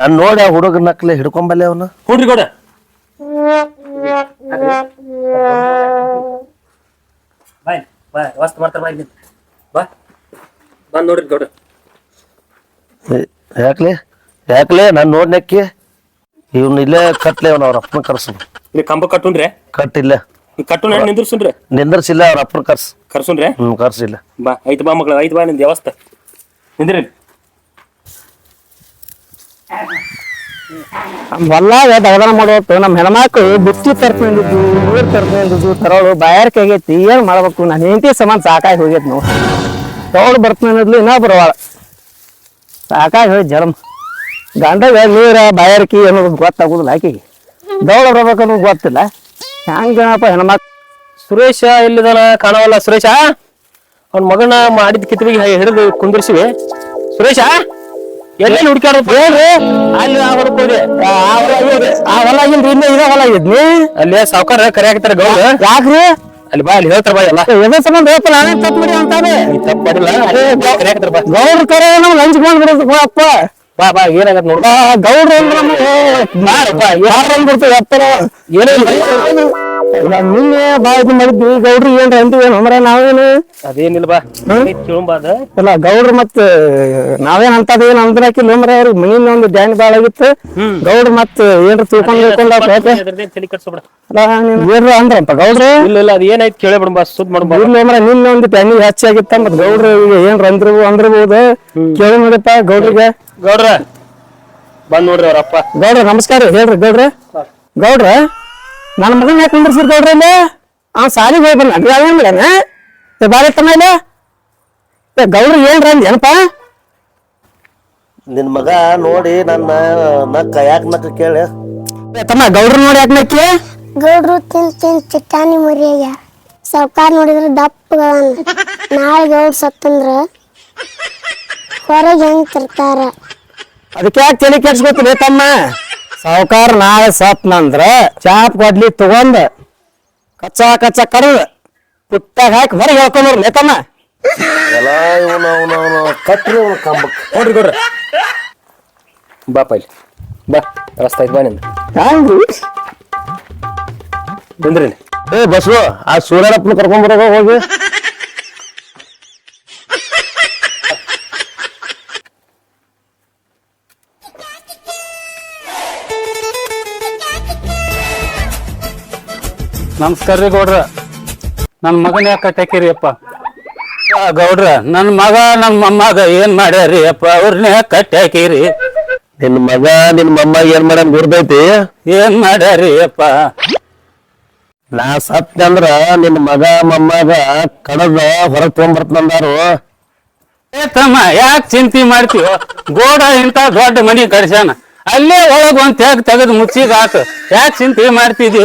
ನಾನ್ ನೋಡಿ ಆ ಹುಡುಗ ನಕ್ಲೆ ಹಿಡ್ಕೊಂಬಲ್ಲೆ ಅವನ? ಹುಡ್ರಿ ಕೊಡ. ಬಾಯ್ ಬಾ ವಸ್ತು ಮಾಡ್ತಾರ ಬಾಯ್ ಬಾ. ಬಂದ್ ನೋಡ್ರಿ ಕೊಡ. ಯಾಕ್ಲೆ? ಯಾಕ್ಲೆ ನಾನ್ ನೋಡ್ನಕ್ಕಿ? ಇವ್ನ ಇಲ್ಲೇ ಕಟ್ಲೆ ಅವ್ನ ಅವ್ರ ಅಪ್ಪನ ಕರ್ಸು ಇಲ್ಲಿ ಕಂಬ ಕಟ್ಟುನ್ರೆ ಕಟ್ಟಿಲ್ಲ ಈ ಕಟ್ಟು ನಾನು ನಿಂದ್ರಸುನ್ರಿ ನಿಂದ್ರಸಿಲ್ಲ ಅವ್ರ ಅಪ್ಪನ ಕರ್ಸ್. ಕರ್ಸುನ್ರಿ ಹ್ಮ್ ಕರ್ಸಿಲ್ಲ. ಬಾ ಐತ್ ಬಾ ಮಕ್ಳು ಐತ್ ಬಾ ನಿಂದ ವ್ಯವಸ್ಥೆ. ನಿಂದ್ರಿ. ನಮ್ ಹೊಲ್ಲಾಗ ದಗದನ ಮಾಡೋತು ನಮ್ಮ ಹೆಣ್ಮಕ್ಳು ಬುತ್ತಿ ತರ್ಕೊಂಡಿದ್ದು ನೀರ್ ತರ್ಕೊಂಡಿದ್ದು ತರೋಳು ಬಾಯಾರಿಕೆ ಆಗೈತಿ ಏನ್ ಮಾಡ್ಬೇಕು? ನಾನು ಹೆಂಡತಿ ಸಮಾನ ಸಾಕಾಗಿ ಹೋಗೈತಿ ನಾವು ತಗೊಳ್ ಬರ್ತೀನಿ ಇನ್ನ ಬರವಾಳ ಸಾಕಾಗಿ ಹೋಗಿ ಗಂಡಗ ನೀರ ಬಾಯಾರಿಕೆ ಅನ್ನೋದು ಗೊತ್ತಾಗುದಿಲ್ಲ ಆಕೆಗೆ. ದೌಡ ಬರ್ಬೇಕು ಅನ್ನೋದು ಗೊತ್ತಿಲ್ಲ. ಹೆಂಗಪ್ಪ ಹೆಣ್ಮಕ್? ಸುರೇಶ ಎಲ್ಲಿದಾನ? ಕಾಣವಲ್ಲ ಸುರೇಶ? ಅವ್ನ ಮಗನ ಮಾಡಿದ ಕಿತ್ವಿಗೆ ಹಿಡಿದು ಕುಂದಿರ್ಸಿವಿ. ಸುರೇಶ ಎಲ್ಲೆಲ್ಲಿ ಹುಡುಕ್ಯಾರ ಹೇಳ್ರಿ ಅಲ್ಲಿ ಆ ಕರೆ ಆ ಹೊಲ ಆಗಿಲ್ರಿ ಹೊಲ ಆಗಿದ್ನಿ. ಅಲ್ಲಿ ಸಾವುಕಾರ ಕರೆಯಾಕತ್ತಾರ ಗೌಡ ಯಾಕ್ರಿ? ಅಲ್ಲಿ ಬಾ ಅಲ್ಲಿ ಹೇಳ್ತಾರ ಬಾ ಎಲ್ಲ. ಎದ್ರ ಸಂಬಂಧ ಹೇಳ್ತಲ್ಲ ನಾನೇ ತಪ್ಪು ಮಾಡಿ ಅಂತಾನೆ. ತಪ್ಪು ತಪ್ಪ್ ಮಾಡಿಲ್ಲ. ಕರೆಯಾಕತ್ತಾರ ಬಾ. ಗೌಡ್ರ ಕರೆ ನಮ್ಗೆ ಲಂಚ್ ಬಿಡುದು ಅಪ್ಪ ಬಾ ಬಾ ಏನಾಗತ್ ನೋಡು. ಗೌಡ್ರ ಅಂದ್ರೆ ನಮ್ಗೆ. ಬಾರಪ್ಪ ಯಾರ ಅಂದ್ಬಿಡ್ತು ಇಲ್ಲ, ನಿನ್ನೆ ಬಾಳ ಇದು ಮಾಡಿದ್ವಿ ಗೌಡ್ರಿ ಏನ್ರ ಅಂತೀವಿ ನಮ್ರ ನಾವೇನು ಅದೇನಿಲ್ಲ ಬಾ. ಕೇಳುಂಬಾ ಇಲ್ಲ ಗೌಡ್ರ ಮತ್ತ ನಾವೇನ್ ಅಂತದ ಏನ್ ಅಂದ್ರಾಕಿಲ್ಲ ಅಂದ್ರೆ ಅವ್ರಿಗೆ ಮನಿನ ಒಂದು ಧ್ಯಾನ ಬಾಳ ಆಗಿತ್ತು. ಗೌಡ್ರ ಮತ್ ಏನ್ರ ತಿಳ್ಕೊಂಡ್ ತಿಳ್ಕೊಂಡ್. ಏನ್ರ ಅಂದ್ರಪ್ಪ ಗೌಡ್ರ? ಇಲ್ಲ ಇಲ್ಲ ಅದ್ ಏನಾಯ್ತು ಕೇಳಿ ಬಿಡು ಬಾ ಸುದ್ ಮಾಡು ಬಾ. ಇರ್ಲಿ ನಿನ್ನೆ ಒಂದು ಬ್ಯಾನಿ ಹೆಚ್ಚಾಗಿತ್ತ ಮತ್ ಗೌಡ್ರ ಈಗ ಏನ್ರ ಅಂದ್ರ ಅಂದ್ರಬಹುದು ಕೇಳಿ ನೋಡಪ್ಪ ಗೌಡ್ರಿಗೆ. ಗೌಡ್ರ ಬಂದ್ ನೋಡ್ರಿ ಅವ್ರಪ್ಪ. ಗೌಡ್ರ ನಮಸ್ಕಾರ ಹೇಳ್ರಿ ಗೌಡ್ರ. ಗೌಡ್ರ? ನನ್ನ ಮಗನ ಯಾಕೆ ಕುಂದಿರ್ಸಿರ್ತಾಳ್ರಿ ಗೌಡ್ರ ಇಲ್ಲಿ? ಅವ್ನ ಸಾಲಿಗೆ ಹೋಗಿ ಬಂದ ಅದೇನ್ ಮಾಡ್ಯಾನ ಏ ಬಾರಿ ತಮ್ಮ ಇಲ್ಲ. ಏ ಗೌಡ್ರ ಏನ್ರ ಅಂದ್ ಏನಪ್ಪ? ನಿನ್ ಮಗ ನೋಡಿ ನನ್ನ ನಕ್ಕ ಯಾಕೆ ನಕ್ಕ ಕೇಳಿ? ಏ ತಮ್ಮ ಗೌಡ್ರು ನೋಡಿ ಯಾಕೆ ನಕ್ಕಿ? ಗೌಡ್ರು ತಿನ್ ತಿನ್ ಚಿಟ್ಟಾನಿ ಮರಿಯಾಗ. ಸಾವ್ಕಾರ ನೋಡಿದ್ರೆ ದಪ್ಪಗಳನ್ನ. ನಾಳೆ ಗೌಡ್ ಸತ್ತಂದ್ರ ಹೊರಗೆ ಹೆಂಗ್ ತರ್ತಾರ? ಅದಕ್ಕೆ ಯಾಕೆ ತಲೆ ಕೆಡ್ಸ್ಕೊತೀನಿ ತಮ್ಮ? ಸಾವುಕಾರ ನಾಳೆ ಸತ್ನಂದ್ರ ಚಾಪ್ ಕೊಡ್ಲಿ ತಗೊಂಡ್ ಕಚ್ಚಾ ಕಚ್ಚಾ ಕಡದ ಪುಟ್ಟಾಗ ಹಾಕಿ ಹೊರಗೆ ಹೇಳ್ಕೊಂಡ್ರಿ ನೇತಮ್ಮ ಎಲ್ಲ ಇವನು ಅವನು ಅವನು ಕಟ್ರಿ ಅವನು ಕಂಬಕ್ ನೋಡ್ರಿ ಗೌಡ್ರ ಬಾ ಪೈಲಿ. ಬಾ ರಸ್ತೆ ಬಾ ನಿಂದ. ಹಂಗ್ರಿ ಬಂದ್ರಿ ಏ ಬಸ್ಸು ಆ ಸೂರ್ಯರಪ್ಪನ ಕರ್ಕೊಂಡ್ ಬರೋಗ ಹೋಗಿ. ನಮಸ್ಕಾರ ರೀ ಗೌಡ್ರ. ನನ್ನ ಮಗನ ಯಾಕೆ ಕಟ್ಟಾಕಿರಿ ಅಪ್ಪ? ಗೌಡ್ರ ನನ್ನ ಮಗ ನನ್ನ ಮೊಮ್ಮಗ ಏನ್ ಮಾಡ್ಯಾರಿ ಅಪ್ಪ? ಅವ್ರನ್ನ ಕಟ್ಟಾಕಿರಿ ನಿನ್ ಮಗ ನಿನ್ ಮೊಮ್ಮಗ ಏನ್ ಮಾಡ್ಯಾನ ಗುರ್ದೈತಿ? ಏನ್ ಮಾಡ್ಯಾರಿ ಅಪ್ಪ? ನಾ ಸತ್ಯ ಅಂದ್ರ ನಿನ್ ಮಗ ಮೊಮ್ಮಗ ಕಡದ ಹೊರಗ್ ತಗೊಂಡ್ಬರ್ತಂದಾರು ಏ ತಮ್ಮ ಯಾಕೆ ಚಿಂತೆ ಮಾಡ್ತೀವ ಗೋಡ ಇಂತ ದೊಡ್ಡ ಮನಿ ಕಡ್ಸ್ಯಾನ ಅಲ್ಲೇ ಒಳಗ್ ಒಂದ್ ತೆಗ್ ತೆಗೆದು ಮುಚ್ಚಿಗೆ ಹಾಕ. ಯಾಕೆ ಚಿಂತೆ ಮಾಡ್ತಿದಿ?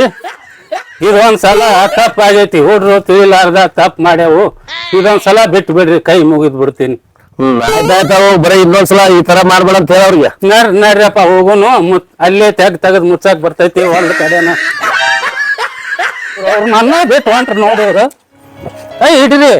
ಇದೊಂದ್ಸಲ ತಪ್ಪ ಆಗೈತಿ. ಹುಡ್ರು ತಿಳಿಲಾರ್ದ ತಪ್ಪ ಮಾಡ್ಯಾವು. ಇದೊಂದ್ಸಲ ಬಿಟ್ಟು ಬಿಡ್ರಿ ಕೈ ಮುಗಿದ್ ಬಿಡ್ತೀನಿ. ಬರೀ ಇನ್ನೊಂದ್ಸಲ ಈ ತರ ಮಾಡ್ಬೇಡ ಅಂತ ಹೇಳ ಅವ್ರಿಗೆ ನರ್ ನಡ್ರಪ್ಪ ಹೋಗುನು ಅಲ್ಲೇ ತೆಗ್ ತೆಗದ್ ಮುಚ್ಚಾಕ್ ಬರ್ತೈತಿ ಒಂದ್ ಕಡೆನ. ಮನ್ನ ನನ್ನ ಬಿಟ್ಟು ಹೊಂಟ್ರಿ ನೋಡೋರು ಅವ್ರು. ಐ ಇಡ್ರಿ